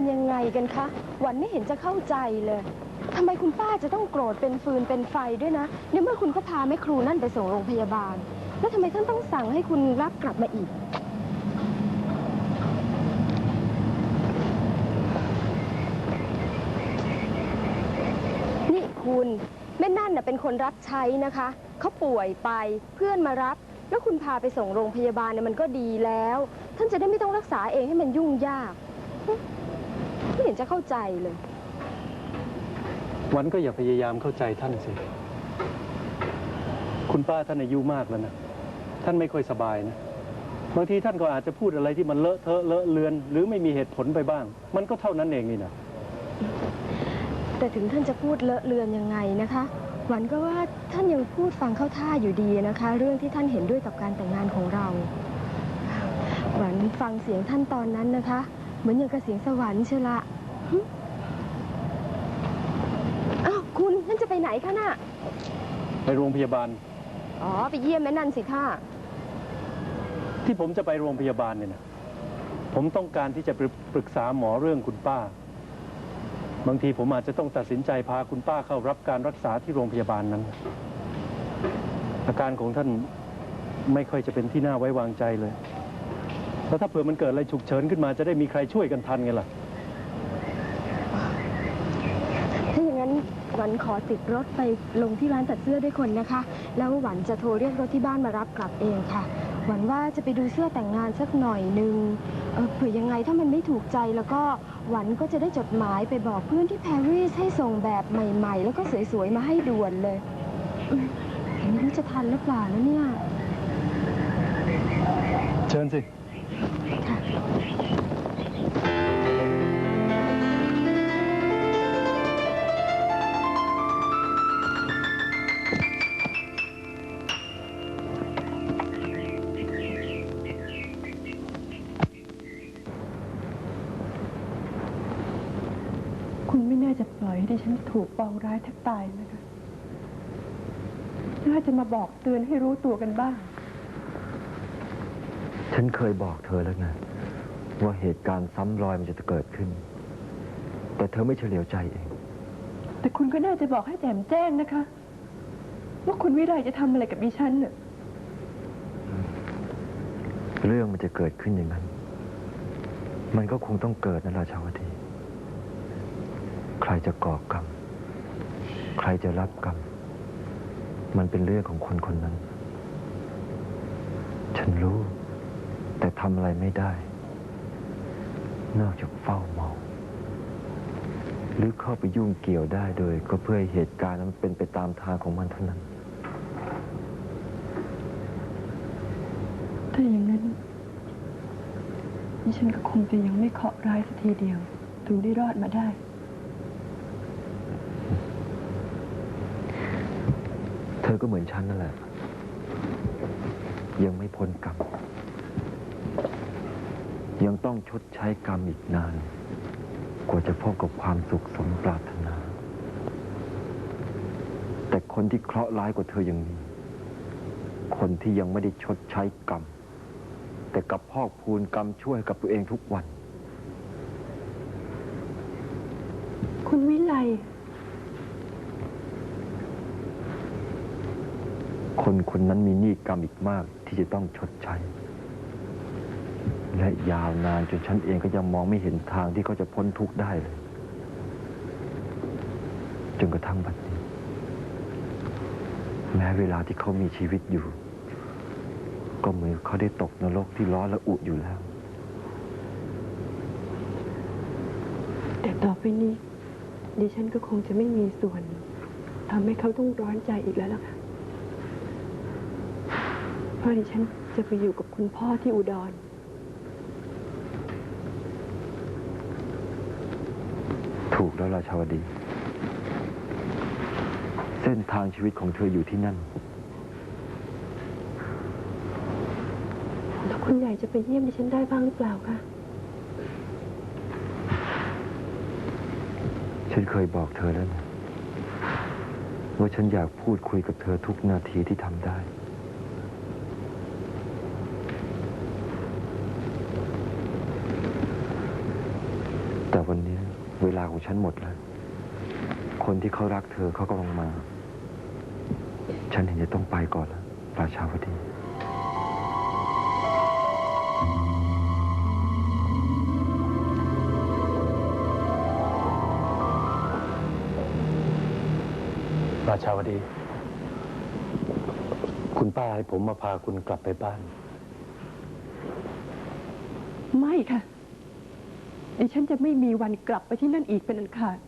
มันยังไงกันคะ หวันไม่เห็นจะเข้าใจเลยทำไมคุณป้าจะต้องโกรธเป็นฟืนเป็นไฟด้วยนะในเมื่อคุณก็พาแม่ครูนั่นไปส่งโรงพยาบาล แล้วทำไมท่านต้องสั่งให้คุณรับกลับมาอีก นี่คุณแม่นั่นน่ะเป็นคนรับใช้นะคะเขาป่วยไปเพื่อนมารับ แล้วคุณพาไปส่งโรงพยาบาลเนี่ยมันก็ดีแล้ว ท่านจะได้ไม่ต้องรักษาเองให้มันยุ่งยาก ไม่เห็นจะเข้าใจเลย วันก็อย่าพยายามเข้าใจท่านสิ คุณป้าท่านอายุมากแล้วนะ ท่านไม่ค่อยสบายนะ บางทีท่านก็อาจจะพูดอะไรที่มันเลอะเทอะเลอะเลือน หรือไม่มีเหตุผลไปบ้าง มันก็เท่านั้นเองนี่นะแต่ถึงท่านจะพูดเลอะเลือนยังไงนะคะหวันก็ว่าท่านยังพูดฟังเข้าท่าอยู่ดีนะคะ เรื่องที่ท่านเห็นด้วยกับการแต่งงานของเราหวันฟังเสียงท่านตอนนั้นนะคะ เหมือนอย่างกับเสียงสวรรค์เชียวละหึอ้าวคุณนั่นจะไปไหนคะน่ะ ไปโรงพยาบาล อ๋อ ไปเยี่ยมแม่นันสิท่าที่ผมจะไปโรงพยาบาลเนี่ยนะผมต้องการที่จะไปปรึกษาหมอเรื่องคุณป้า บางทีผมอาจจะต้องตัดสินใจพาคุณป้าเข้ารับการรักษาที่โรงพยาบาลนั้น อาการของท่านไม่ค่อยจะเป็นที่น่าไว้วางใจเลย แล้วถ้าเผื่อมันเกิดอะไรฉุกเฉินขึ้นมาจะได้มีใครช่วยกันทันไงล่ะ ถ้าอย่างนั้นหวันขอติดรถไปลงที่ร้านตัดเสื้อด้วยคนนะคะ แล้วหวันจะโทรเรียกรถที่บ้านมารับกลับเองค่ะ หวันว่าจะไปดูเสื้อแต่งงานสักหน่อยหนึ่งเอ่อเผื่อยังไงถ้ามันไม่ถูกใจแล้วก็หวันก็จะได้จดหมายไปบอกเพื่อนที่ปารีสให้ส่งแบบใหม่ ๆ แล้วก็สวยๆมาให้ด่วนเลยอืมแต่ไม่รู้จะทันหรือเปล่านะเนี่ย เชิญสิ คุณไม่น่าจะปล่อยให้ดิฉันถูกปองร้ายแทบตายนะคะ น่าจะมาบอกเตือนให้รู้ตัวกันบ้าง ฉันเคยบอกเธอแล้วนะ ว่าเหตุการณ์ซ้ำรอยมันจะเกิดขึ้น แต่เธอไม่เฉลียวใจเอง แต่คุณก็น่าจะบอกให้แจ่มแจ้งนะคะ ว่าคุณวิไลจะทำอะไรกับดิฉันน่ะเรื่องมันจะเกิดขึ้นอย่างนั้น มันก็คงต้องเกิดนะราชาวดี ใครจะก่อกรรม ใครจะรับกรรม มันเป็นเรื่องของคนคนนั้น ฉันรู้ แต่ทำอะไรไม่ได้ นอกจากเฝ้ามอง หรือเข้าไปยุ่งเกี่ยวได้โดย ก็เพื่อให้เหตุการณ์นั้นมันเป็นไปตามทางของมันเท่านั้น ถ้าอย่างนั้นดิฉันก็คงจะยังไม่เคราะห์ร้ายสักทีเดียว ถึงได้รอดมาได้ เธอก็เหมือนฉันนั่นแหละ ยังไม่พ้นกรรม ยังต้องชดใช้กรรมอีกนาน กว่าจะพบกับความสุขสมปรารถนา แต่คนที่เคราะห์ร้ายกว่าเธอยังมีคนที่ยังไม่ได้ชดใช้กรรม แต่กับพอกพูนกรรมช่วยให้กับตัวเองทุกวัน คุณวิไลคนคนนั้นมีหนี้กรรมอีกมากที่จะต้องชดใช้ และยาวนานจนฉันเองก็ยังมองไม่เห็นทางที่เขาจะพ้นทุกข์ได้เลย จนกระทั่งบัดนี้ แม้เวลาที่เขามีชีวิตอยู่ ก็เหมือนเขาได้ตกนรกที่ร้อนและอุอยู่แล้ว แต่ต่อไปนี้ ดิฉันก็คงจะไม่มีส่วนทำให้เขาต้องร้อนใจอีกแล้วล่ะค่ะเพราะดิฉันจะไปอยู่กับคุณพ่อที่อุดร กแล้วราชาวดี เส้นทางชีวิตของเธออยู่ที่นั่น แล้วคุณใหญ่จะไปเยี่ยมดิฉันได้บ้างหรือเปล่าคะ ฉันเคยบอกเธอแล้วนะว่าฉันอยากพูดคุยกับเธอทุกนาทีที่ทำได้ดแต่วันนี้ เวลาของฉันหมดแล้ว คนที่เขารักเธอเขากำลังมา ฉันเห็นจะต้องไปก่อนแล้วราชาวดีราชาวดี คุณป้าให้ผมมาพาคุณกลับไปบ้าน ไม่ค่ะ ดิฉันจะไม่มีวันกลับไปที่นั่นอีกเป็นอันขาด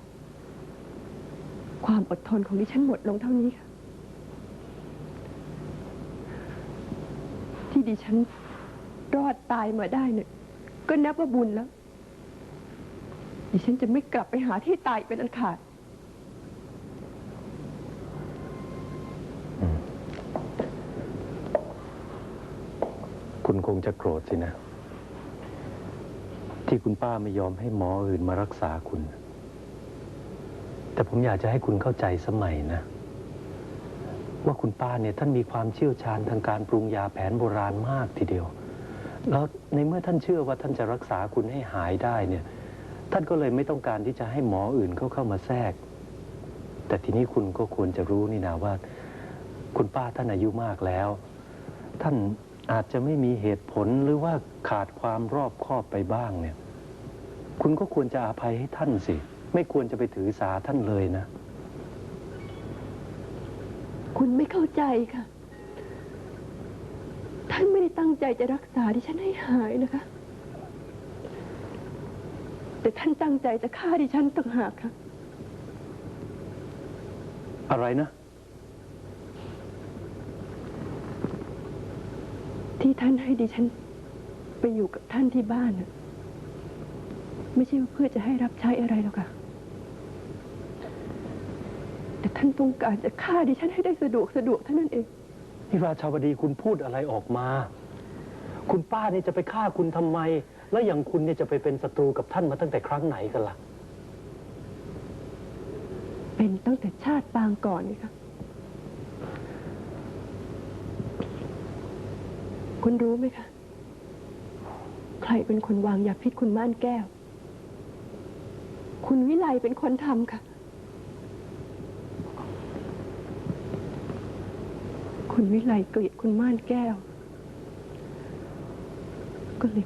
ความอดทนของดิฉันหมดลงเท่านี้ค่ะ ที่ดิฉันรอดตายมาได้เนี่ยก็นับว่าบุญแล้ว ดิฉันจะไม่กลับไปหาที่ตายอีกเป็นอันขาด คุณคงจะโกรธสินะ ที่คุณป้าไม่ยอมให้หมออื่นมารักษาคุณ แต่ผมอยากจะให้คุณเข้าใจสมัยนะ ว่าคุณป้าเนี่ยท่านมีความเชี่ยวชาญทางการปรุงยาแผนโบราณมากทีเดียว แล้วในเมื่อท่านเชื่อว่าท่านจะรักษาคุณให้หายได้เนี่ย ท่านก็เลยไม่ต้องการที่จะให้หมออื่นเข้าเข้ามาแทรก แต่ทีนี้คุณก็ควรจะรู้นี่นะว่า คุณป้าท่านอายุมากแล้ว ท่านอาจจะไม่มีเหตุผลหรือว่าขาดความรอบคอบไปบ้างเนี่ย คุณก็ควรจะอาภัยให้ท่านสิ ไม่ควรจะไปถือสาท่านเลยนะ คุณไม่เข้าใจค่ะ ท่านไม่ได้ตั้งใจจะรักษาดิฉันให้หายนะคะ แต่ท่านตั้งใจจะฆ่าดิฉันต่างหากค่ะ อะไรนะ ที่ท่านให้ดิฉัน ไปอยู่กับท่านที่บ้านน่ะ ไม่ใช่ว่าเพื่อจะให้รับใช้อะไรหรอกค่ะ แต่ท่านต้องการจะฆ่าดิฉันให้ได้สะดวกสะดวกเท่านั้นเองนี่ราชาวดีคุณพูดอะไรออกมา คุณป้าเนี่ยจะไปฆ่าคุณทำไม แล้วอย่างคุณเนี่ยจะไปเป็นศัตรูกับท่านมาตั้งแต่ครั้งไหนกันล่ะ เป็นตั้งแต่ชาติปางก่อนเลยค่ะ คุณรู้ไหมคะ ใครเป็นคนวางยาพิษคุณม่านแก้ว คุณวิไลเป็นคนทำค่ะ คุณวิไลเกลียดคุณม่านแก้ว ก็เลย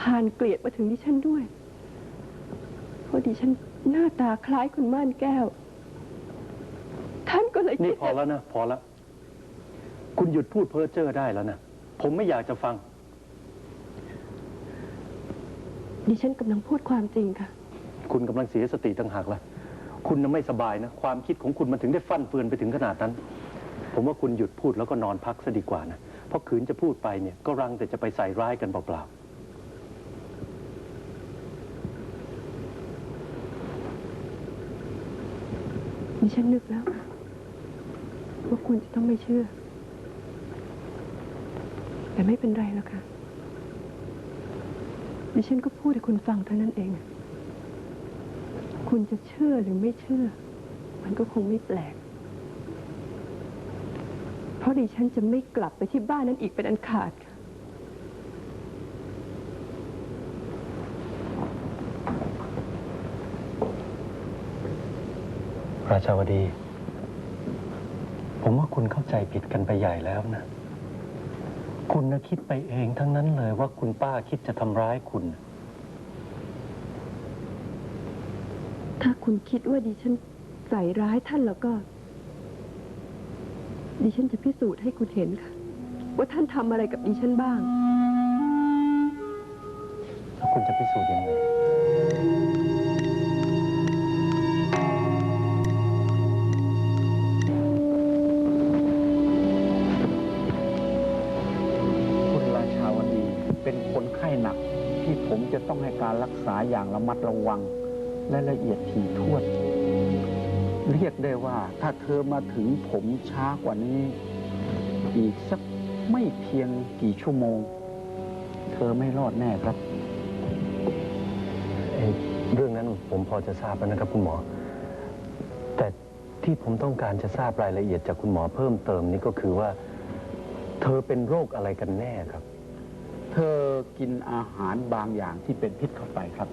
พานเกลียดมาถึงดิฉันด้วย เพราะดิฉันหน้าตาคล้ายคุณม่านแก้ว ท่านก็เลยนี่คิดพอแล้วนะ พอแล้วคุณหยุดพูดเพ้อเจ้อได้แล้วนะ ผมไม่อยากจะฟัง ดิฉันกำลังพูดความจริงค่ะ คุณกำลังเสียสติต่างหากละคุณน่ะไม่สบายนะ ความคิดของคุณมันถึงได้ฟั่นเฟือนไปถึงขนาดนั้น ผมว่าคุณหยุดพูดแล้วก็นอนพักซะดีกว่านะ เพราะขืนจะพูดไปเนี่ยก็รังแต่จะไปใส่ร้ายกันเปล่าๆดิฉันนึกแล้วค่ะว่าคุณจะต้องไม่เชื่อ แต่ไม่เป็นไรแล้วค่ะดิฉันก็พูดให้คุณฟังเท่านั้นเอง คุณจะเชื่อหรือไม่เชื่อ มันก็คงไม่แปลก เพราะดิฉันจะไม่กลับไปที่บ้านนั้นอีกเป็นอันขาดค่ะราชาวดี ผมว่าคุณเข้าใจผิดกันไปใหญ่แล้วนะ คุณนะคิดไปเองทั้งนั้นเลยว่าคุณป้าคิดจะทำร้ายคุณ คุณคิดว่าดิฉันใส่ร้ายท่านแล้วก็ ดิฉันจะพิสูจน์ให้คุณเห็นค่ะ ว่าท่านทำอะไรกับดิฉันบ้าง แล้วคุณจะพิสูจน์ยังไง คุณราชาวดีเป็นคนไข้หนักที่ผมจะต้องให้การรักษาอย่างระมัดระวัง และละเอียดถี่ถ้วน เรียกได้ว่าถ้าเธอมาถึงผมช้ากว่านี้ อีกสักไม่เพียงกี่ชั่วโมง เธอไม่รอดแน่ครับเอ่อเรื่องนั้นผมพอจะทราบแล้วนะครับคุณหมอ แต่ที่ผมต้องการจะทราบรายละเอียดจากคุณหมอเพิ่มเติมนี่ก็คือว่า เธอเป็นโรคอะไรกันแน่ครับ เธอกินอาหารบางอย่างที่เป็นพิษเข้าไปครับ